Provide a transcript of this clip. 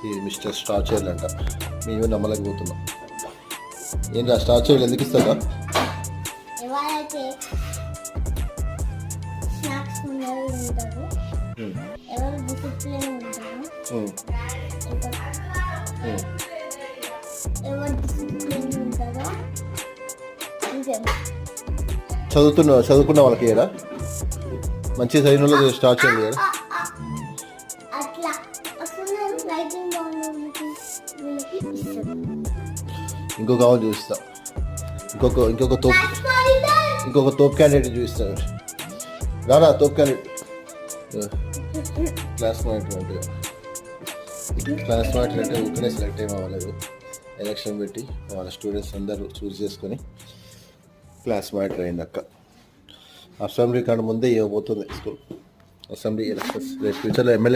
ఇది mister star చైర్లు అంట. మేము నమ్మలేకపోతున్నాం ఏంటి స్టార్ చైర్లు ఎందుకు ఇస్తారా ఎవరైతే స్నాక్స్ ముందర ఉంటారు ఎవరు డిసిప్లిన్ ఉంటారు ఇంకా ఎవరు డిసిప్లిన్ ఉంటారో ఇంకే చదువుతున్న చదువుకున్న వాళ్ళకి ఏడా మంచి చదివిన స్టార్ చైర్లు కదా అట్లా. అసలు బాగుంది ఇంకొక ఆమె చూపిస్తా ఇంకొక ఇంకొక తోపు. ఇంకొక తోపు క్యాండిడేట్ చూపిస్తాను రారా తోపు క్యాండిడేట్ క్లాస్ మానిటర్ అంటే క్లాస్ మానిటర్ అంటే ఊరికనే సెలెక్ట్ అయ్యి అవ్వలేదు. ఎలక్షన్ పెట్టి వాళ్ళ స్టూడెంట్స్ అందరూ చూస్ చేసుకొని క్లాస్ మానిటర్ అయింది అక్క. అసెంబ్లీ కాడ ముందే ఇవ్వబోతుంది స్కూల్ అసెంబ్లీ ఎలక్షన్స్ రేపు ఫ్యూచర్లో ఎమ్మెల్యే